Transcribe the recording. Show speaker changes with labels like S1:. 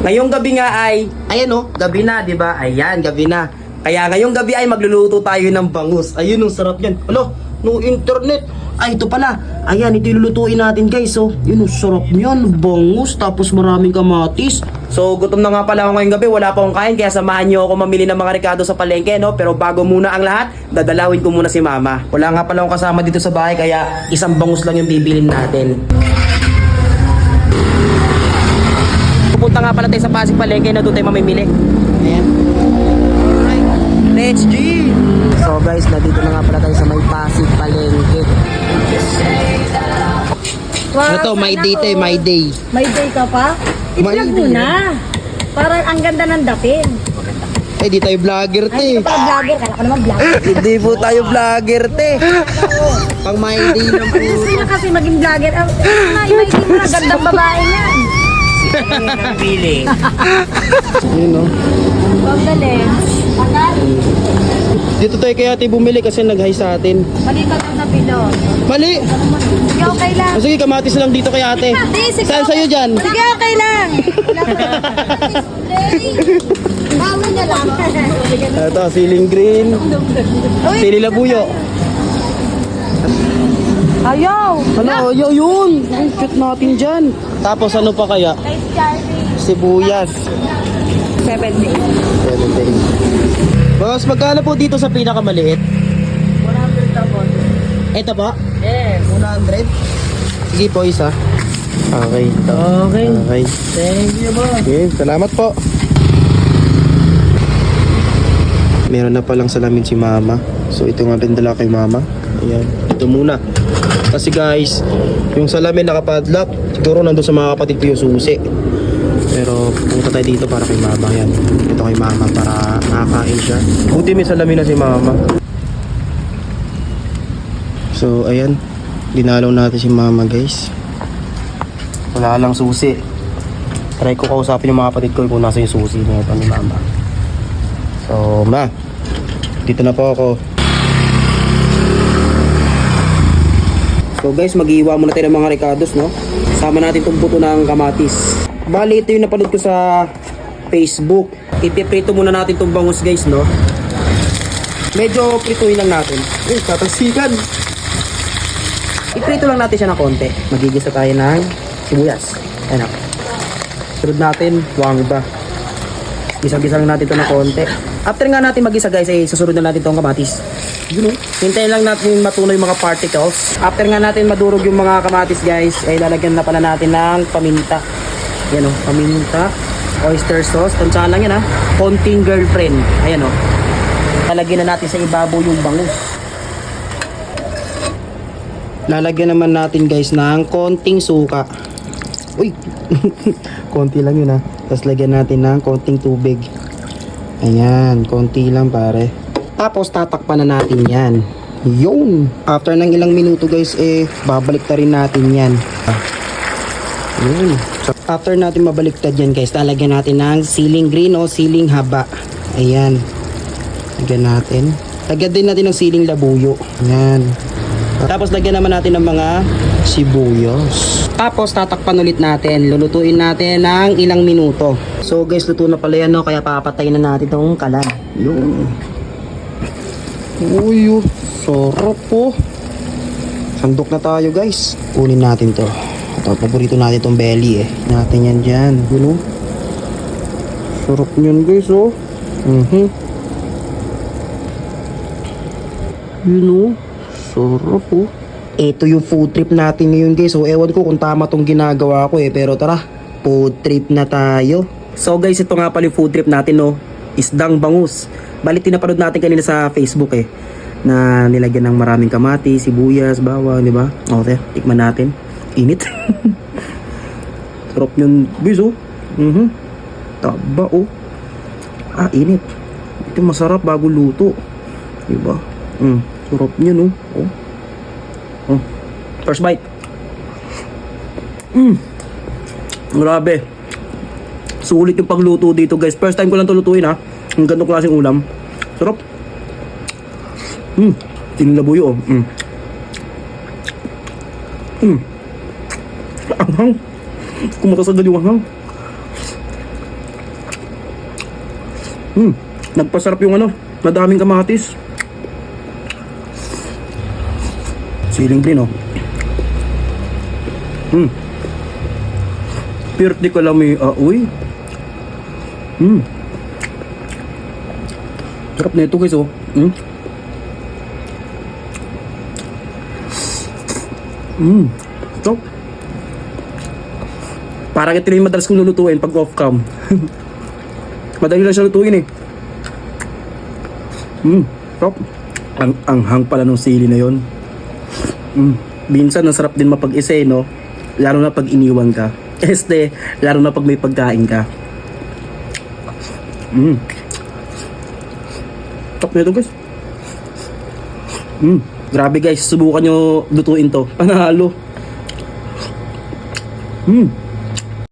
S1: Ngayong gabi nga ay, ayan oh, gabi na, di ba? Ayan, gabi na. Kaya ngayong gabi ay magluluto tayo ng bangus. Ayun, ang sarap yan. Alo, no internet. Ay, ito pala. Ayan, ito ilulutuin natin guys. So, yun, ang sarap niyan. Bangus, tapos maraming kamatis. So, gutom na nga pala ako ngayong gabi. Wala pa akong kain, kaya samahan niyo ako mamili ng mga rekado sa palengke, no? Pero bago muna ang lahat, dadalawin ko muna si mama. Wala nga pala akong kasama dito sa bahay, kaya isang bangus lang yung bibilin natin. Pupunta nga pala tayo sa Pasig Palengke na doon tayo mamimili. Ayan. Alright. Let's G! So guys, nandito na nga pala tayo sa may Pasig Palengke.
S2: Wow,
S1: Ito, my
S2: sana
S1: day tayo,
S2: all.
S1: my day.
S2: May day ka pa?
S1: May
S2: I-vlog mo na. Parang ang ganda ng dating.
S1: Eh, di tayo vlogger,
S2: Ay,
S1: te.
S2: hindi ka pala vlogger. Kala ko naman vlogger.
S1: Hindi po tayo vlogger, te. Pang my day lang po.
S2: Gusto kasi maging vlogger. Ah, na, imagine mo na, gandang babae niyan.
S1: Yun, no?
S2: Ang galing.
S1: Dito tayo kaya tayo bumili kasi nag-high sa atin.
S2: Malipat ang napilot.
S1: Mali!
S2: Sige, okay lang.
S1: O sige, kamatis lang dito kay ate.
S2: Hindi, sige,
S1: Saan sa'yo dyan?
S2: Sige, okay lang. Bawal na lang.
S1: Ito, siling green. Sili labuyo.
S2: Ayaw.
S1: Ano, yo, yun. Ang cute natin dyan. Tapos ano pa kaya?
S2: Kay Charlie.
S1: Sibuyas.
S2: 70.
S1: 17. Boss, magkano po dito sa pinakamaliit?
S2: 100 na po.
S1: Ito po?
S2: Yes.
S1: 100? Sige po, isa. Okay. ito.
S2: Okay.
S1: Okay.
S2: Thank you, boss.
S1: Okay, salamat po. Meron na palang salamin si mama. So ito nga rin dala kay mama. Ayan. Ito muna. Kasi guys, yung salamin nakapadlock. Siguro nandun sa mga kapatid ko yung susi. Pero pumunta tayo dito para kay mama. Ayan. Ito kay mama para makakain siya. Buti may salamin na si mama. So ayan. Dinalaw natin si mama guys. Wala lang susi. Try ko kausapin yung mga kapatid ko kung nasa yung susi na ito ni mama. So, ma. Dito na po ako. So guys, mag-iiwa muna tayo ng mga recados, no? Sama natin itong buto ng kamatis. Bali, ito yung napanood ko sa Facebook. Ipiprito muna natin itong bangus, guys, no? Medyo prituin lang natin. Uy, tatasikan! Iprito lang natin siya ng konti. Magigisa tayo ng sibuyas. Ayan ako. Sunod natin, wangba. Gisa-gisa lang natin ito ng konti. After nga natin magisa guys, ay susunod na natin itong kamatis. Yun o. Hintayin lang natin matunaw yung mga particles. After nga natin madurog yung mga kamatis guys, ay lalagyan na pala natin ng paminta. Yan o, paminta. Oyster sauce. Tansyahan lang yan ha. Konting girlfriend. Ayan o. Lalagyan na natin sa ibabaw yung bangus. Lalagyan naman natin guys ng konting suka. Uy! konti lang yun ha. Tapos lagyan natin ng konting tubig. Ayan, konti lang pare. Tapos tatakpan na natin yan. Yun! After ng ilang minuto guys, eh, babalik na rin natin yan. Ah. Yun. So, after natin mabaliktad yan guys, lalagyan natin ng ceiling green o ceiling haba. Ayan. Lagyan natin. Lagyan din natin ng ceiling labuyo. Ayan. Tapos lagyan naman natin ng mga sibuyas. Tapos tatakpan ulit natin. Lulutuin natin ng ilang minuto. So guys, luto na pala yan no. Kaya papatayin na natin itong kalan. Yun. Uy, oh. sarap po. Sandok na tayo guys. Kunin natin to. Ito, paborito natin itong belly eh. Natin yan dyan. Yun oh. Sarap niyan guys oh. Mhm. Yun oh. Sarap oh. Ito yung food trip natin ngayon guys. So ewan ko kung tama tong ginagawa ko eh. Pero tara, food trip na tayo. So guys, ito nga pala yung food trip natin no. Isdang bangus. Balik tinapanood natin kanina sa Facebook eh. Na nilagyan ng maraming kamati, sibuyas, bawang, di ba? Okay, tikman natin. Init. Sarap yun guys oh. Mhm. Taba oh. Ah, init. Ito masarap bago luto. Di ba? Mm, sarap niya no. Oh. Oh. First bite. Mm. Grabe. Sulit yung pagluto dito guys. First time ko lang to lutuin ha. Ang ganito klaseng ulam. Sarap. Mm. Tinilabuyo oh. Mm. Mm. Anghang. Kumatas agad yung anghang. Hmm, nagpasarap yung ano, madaming kamatis. Siling green, oh. Hmm. Pirti ko lang may aoy. Hmm. Sarap na ito guys, oh. Hmm. Hmm. Sarap. Parang ito yung madalas kong lulutuin pag off-cam. Madali lang siya lutuin eh. Hmm, top. Ang anghang pala nung sili na yon. Hmm, minsan ang sarap din mapag-isa eh, no? Lalo na pag iniwan ka. Este, lalo na pag may pagkain ka. Hmm. Top na ito guys. Hmm, grabe guys, subukan nyo lutuin to. Panalo. Hmm.